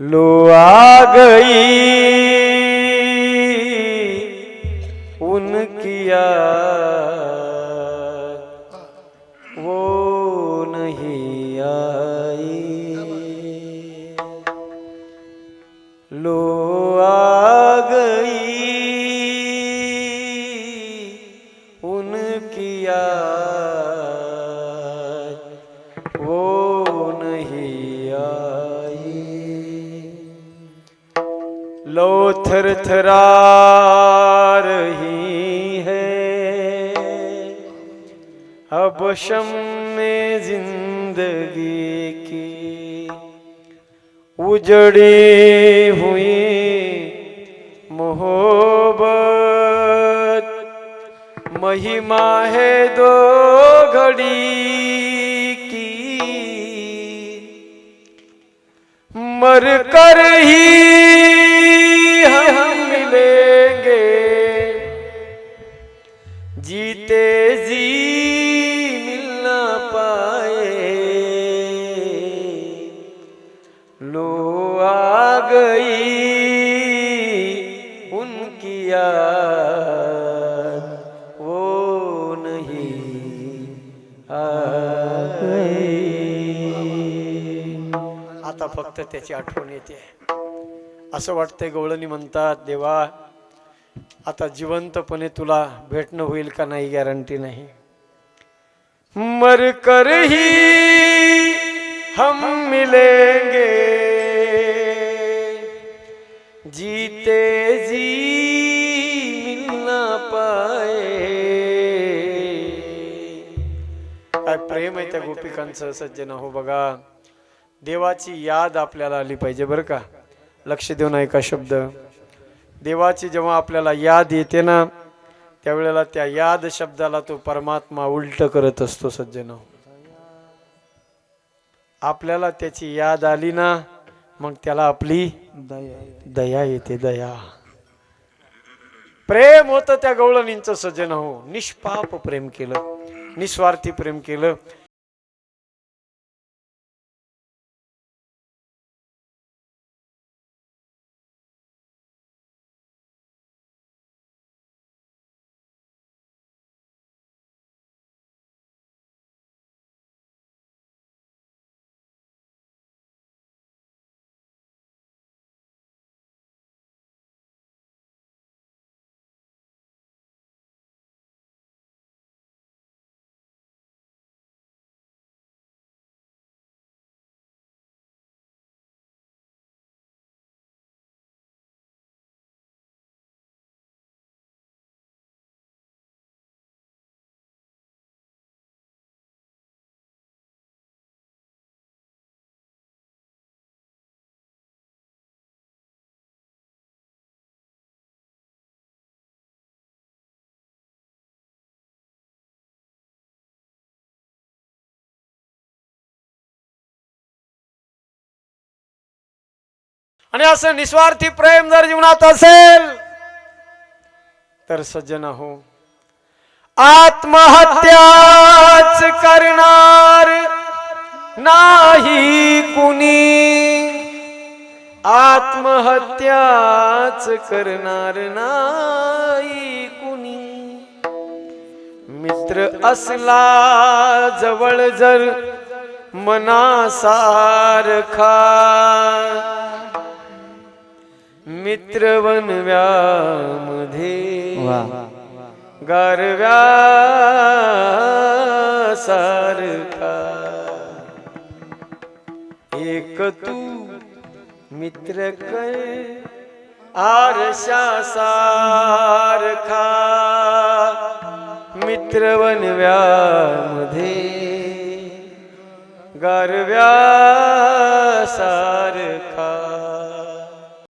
Low आ low थर थरा रही है। अब शम में ज़िंदगी की उजड़ी हुई मोहब्बत। महिमा है दो घड़ी की। मर कर ही जी मिलना पाए। लो आ गई उनकी याद वो नहीं आ गई आता फक्त त्याची आठवण येते. असं वाटतंय गवळणी म्हणतात देवा आता जिवंतपणे तुला भेटणं होईल का नाही गॅरंटी नाही. मर कर ही हम मिलेंगे। जीते जी मिलना पाए। काय प्रेम आहे त्या गोपिकांचं सज्जन. हो बघा देवाची याद आपल्याला आली पाहिजे बरं का. लक्ष देऊन ऐका शब्द. देवाची जेव्हा आपल्याला याद येते ना त्यावेळेला त्या याद शब्दाला तो परमात्मा उलट करत असतो सज्जन. आपल्याला त्याची याद आली ना मग त्याला आपली दया येते. दया प्रेम होतं त्या गवळणींचं सज्जन हो. निष्पाप प्रेम केलं. निस्वार्थी प्रेम केलं. आणि असं निस्वार्थी प्रेम जर जीवनात असेल तर सज्जन हो आत्महत्याच करणार नाही कुणी. आत्महत्याच करणार नाही कुणी. मित्र असला जवळ जर मनासारखा मित्र वनव्यामध्ये गारव्या सारखा. एक तू मित्र कर आरशा सारखा. मित्र वनव्यामध्ये गारव्या सारखा.